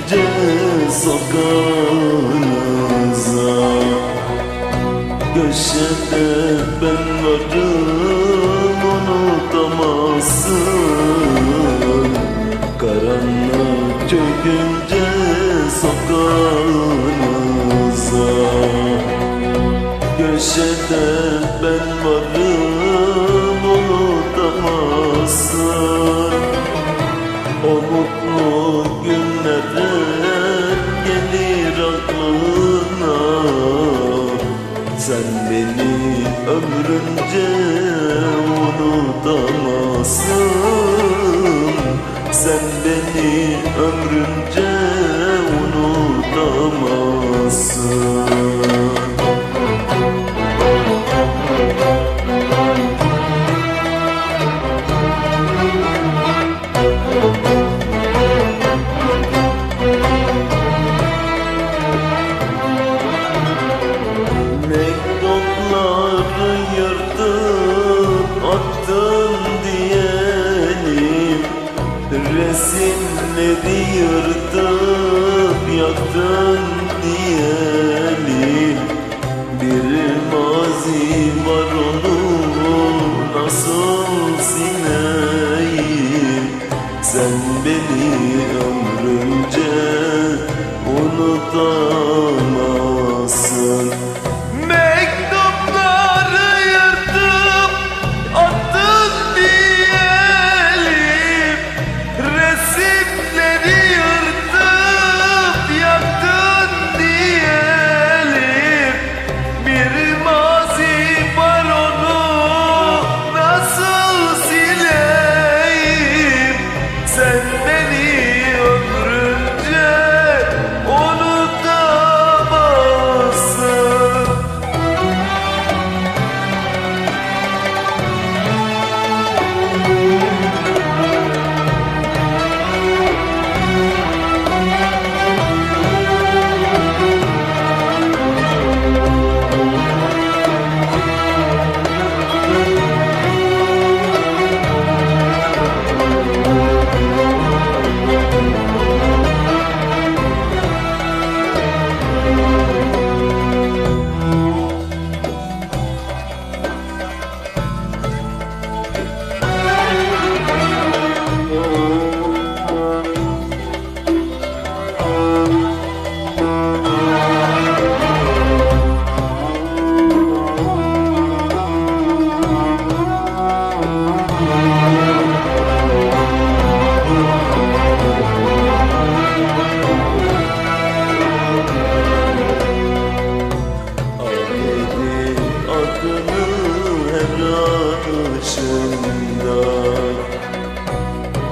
çökünce sokağınıza. Köşede ben varım unutamazsın. Karanlık çökünce sokağınıza. Köşede ben varım ömrünce unutamazsın. Sen beni ömrünce unutamazsın. Mektupları Resimleri yırtıp yaktın diyelim Bir mazi var onu nasıl sileyim Sen beni ömrünce unutamazsın. Mektupları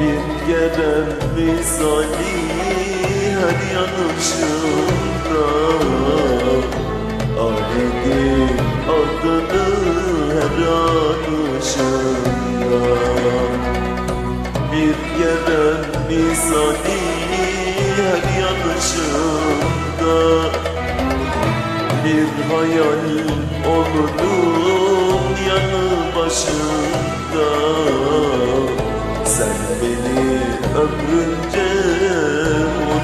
Bir gelen misali her yanışında Ahmet'in adını her anışında Bir gelen misali her yanışında bir hayal oldum yanı başında Sen beni ömrünce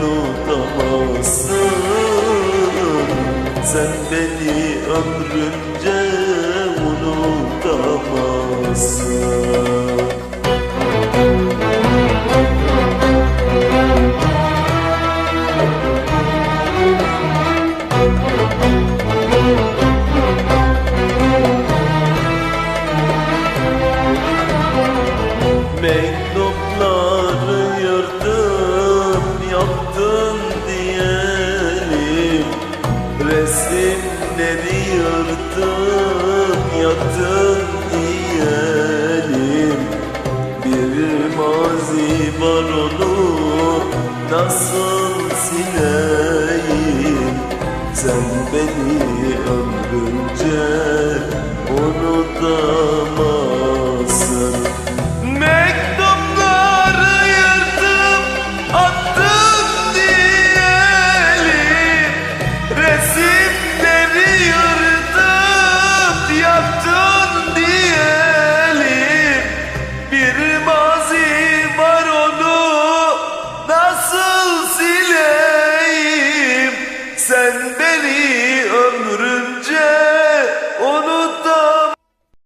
unutamazsın. Sen beni ömrünce unutamazsın. Mektupları yırtıp yaktın diyelim Bir mazi var onu nasıl sileyim? Sen beni ömrünce unutamazsın